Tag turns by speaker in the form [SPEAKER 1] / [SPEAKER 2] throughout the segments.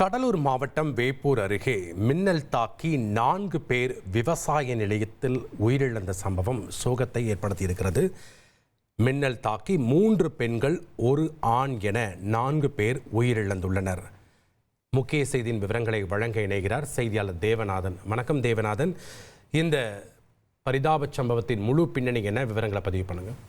[SPEAKER 1] கடலூர் மாவட்டம் வேப்பூர் அருகே மின்னல் தாக்கி நான்கு பேர் விவசாய நிலையத்தில் உயிரிழந்த சம்பவம் சோகத்தை ஏற்படுத்தியிருக்கிறது. மின்னல் தாக்கி மூன்று பெண்கள் ஒரு ஆண் என நான்கு பேர் உயிரிழந்துள்ளனர். முக்கிய செய்தியின் விவரங்களை வழங்க இணைகிறார் செய்தியாளர் தேவநாதன். வணக்கம் தேவநாதன். இந்த பரிதாப சம்பவத்தின் முழு பின்னணி என்ன? விவரங்களை பதிவு
[SPEAKER 2] பண்ணுங்கள்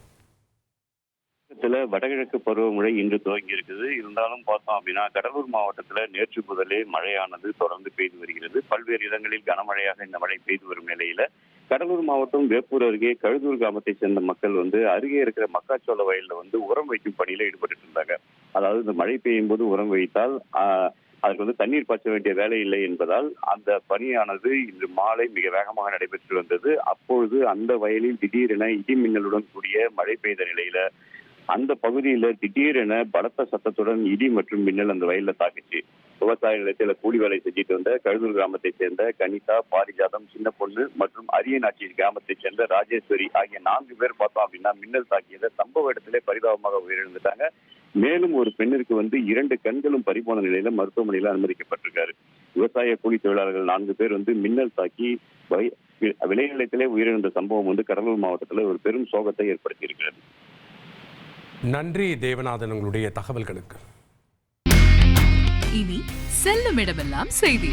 [SPEAKER 2] வடகிழக்கு பருவமழை இன்று துவங்கி இருக்குது இருந்தாலும் பார்த்தோம் அப்படின்னா கடலூர் மாவட்டத்துல நேற்று முதலே மழையானது தொடர்ந்து பெய்து வருகிறது. பல்வேறு இடங்களில் கனமழையாக இந்த மழை பெய்து வரும் நிலையில கடலூர் மாவட்டம் வேப்பூர் அருகே கழுதூர் கிராமத்தை சேர்ந்த மக்கள் வந்து அருகே இருக்கிற மக்காச்சோள வயலில் வந்து உரம் வைக்கும் பணியில ஈடுபட்டு இருந்தாங்க. அதாவது இந்த மழை பெய்யும் போது உரம் வைத்தால் அதுக்கு வந்து தண்ணீர் பாய்ச்ச வேண்டிய வேலை இல்லை என்பதால் அந்த பணியானது இன்று மாலை மிக வேகமாக நடைபெற்று வந்தது. அப்பொழுது அந்த வயலில் திடீரென இடி மின்னலுடன் கூடிய மழை பெய்த நிலையில அந்த பகுதியில திடீரென பலத்த சத்தத்துடன் இடி மற்றும் மின்னல் அந்த வயல்ல தாக்குச்சு விவசாய நிலத்தில கூலி வேலை செஞ்சுட்டு வந்த கழுதூர் கிராமத்தை சேர்ந்த கனிதா பாரிஜாதம் சின்ன பொண்ணு மற்றும் அரியநாட்சி கிராமத்தை சேர்ந்த ராஜேஸ்வரி ஆகிய நான்கு பேர் பார்த்தோம் அப்படின்னா மின்னல் தாக்கியத சம்பவ இடத்திலே பரிதாபமாக உயிரிழந்துட்டாங்க. மேலும் ஒரு பெண்ணிற்கு வந்து இரண்டு கண்களும் பறிபோன நிலையில மருத்துவமனையில அனுமதிக்கப்பட்டிருக்காரு. விவசாய கூலி தொழிலாளர்கள் நான்கு பேர் வந்து மின்னல் தாக்கி வை- விளைநிலத்திலே உயிரிழந்த சம்பவம் வந்து கடலூர் மாவட்டத்தில் ஒரு பெரும் சோகத்தை ஏற்படுத்தியிருக்கிறது.
[SPEAKER 1] நன்றி தேவநாதன் உங்களுடைய தகவல்களுக்கு.
[SPEAKER 3] இனி செல்லும் இடமெல்லாம் செய்தி.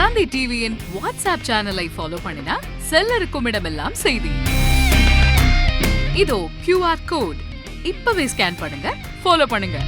[SPEAKER 3] தந்தி டிவியின் வாட்ஸ்அப் சேனலை ஃபாலோ பண்ணினா செல்ல இருக்கும் இடமெல்லாம் செய்தி. இதோ கியூஆர் கோட் இப்பவே ஸ்கேன் பண்ணுங்க ஃபாலோ பண்ணுங்க.